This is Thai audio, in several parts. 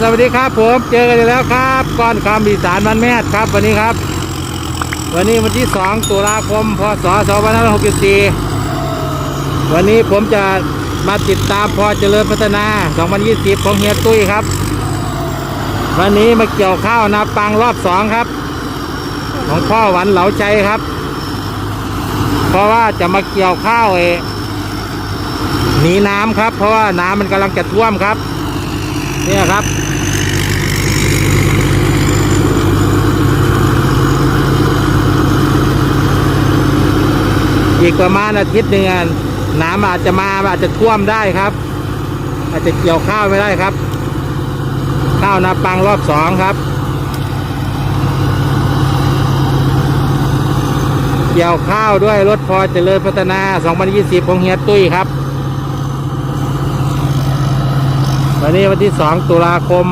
สวัสดีครับผมเจอกันอีกแล้วครับก้อนคำอีสานมันแม่ครับ วันนี้ครับ วันนี้วันที่ 2 ตุลาคม พศ 2564 วันนี้ผมจะมาติดตามพอเจริญพัฒนา 2020 ของเฮียตุ้ยครับ วันนี้มาเกี่ยวข้าวนาปังรอบสองครับ ของพ่อหวันเหลาใจครับ เพราะว่าจะมาเกี่ยวข้าวเอหนีน้ำครับ เพราะว่าน้ำมันกำลังจะท่วมครับเนี่ยครับ อีกประมาณอาทิตย์หนึ่งอะน้ำอาจจะมาอาจจะท่วมได้ครับ อาจจะเกี่ยวข้าวไม่ได้ครับ ข้าวนาปังรอบสองครับ เกี่ยวข้าวด้วยรถพอเจริญพัฒนา 2020ของเฮียตุ้ยครับ วันนี้วันที่ 2 ตุลาคม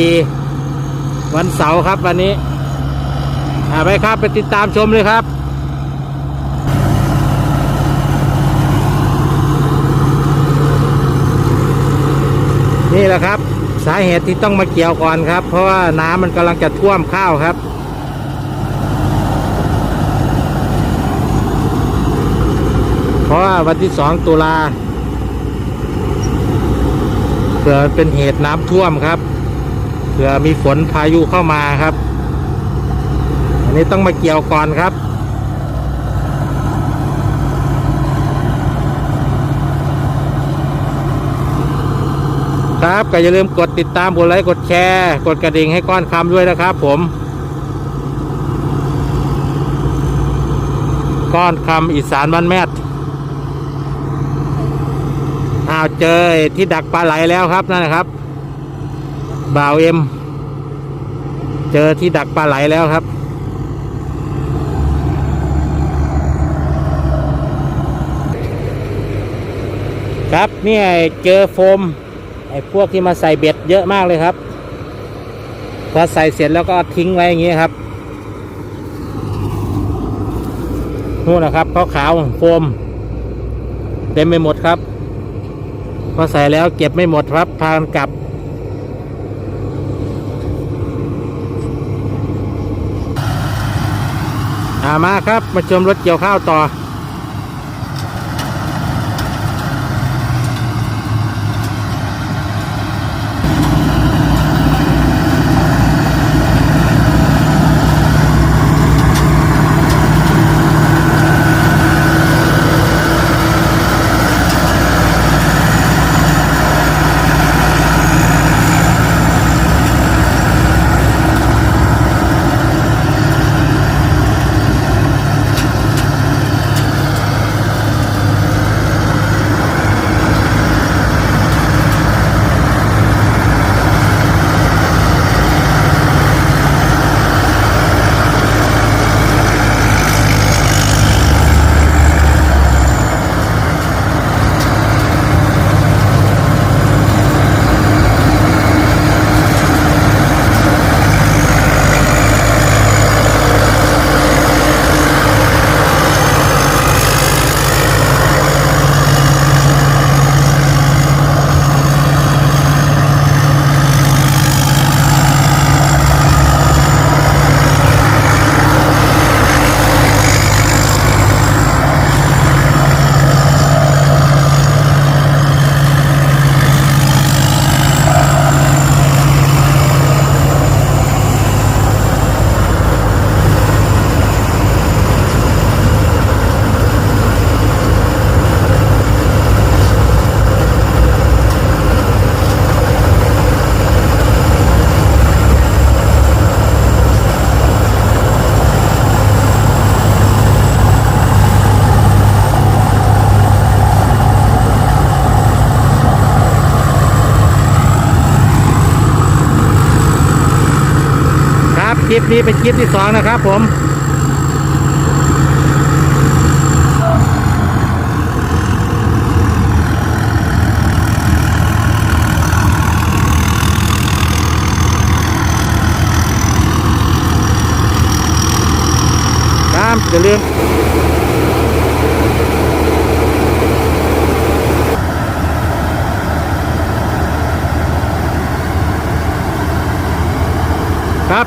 64 วันเสาร์ครับวันนี้อ่าไปครับไปติดตามชมเลยครับ นี่แหละครับ สาเหตุที่ต้องมาเกี่ยวก่อนครับ เพราะว่าน้ำมันกำลังจะท่วมข้าวครับเพราะว่าวันที่2ตุลาเผื่อเป็นเหตุน้ำท่วมครับเผื่อมีฝนพายุเข้ามาครับ อันนี้ต้องมาเกี่ยวก่อนครับ ครับก็อย่าลืมกดติดตามกดไลค์กดแชร์ กดกระดิ่งให้ก้อนคำด้วยนะครับ ผมก้อนคำอีสานบ้านแมทอ้าวเจอที่ดักปลาไหลแล้วครับนั่นนะครับบ่าวเอ็ม เจอที่ดักปลาไหลแล้วครับครับเนี่ยเจอโฟม ไอ้พวกที่มาใส่เบ็ดเยอะมากเลยครับ พอใส่เสร็จแล้วก็ทิ้งไว้อย่างนี้ครับนู่นนะครับขาวๆโฟมเต็มไปหมดครับ พอใส่แล้วเก็บไม่หมดครับพากันกลับอามาครับ มาชมรถเกี่ยวข้าวต่อ คลิปนี้เป็นคลิปที่สองนะครับผมอย่าลืม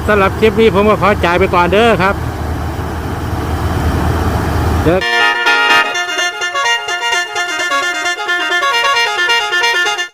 สำหรับคลิปนี้ผมก็ขอจ่ายไปก่อนเด้อครับเจอ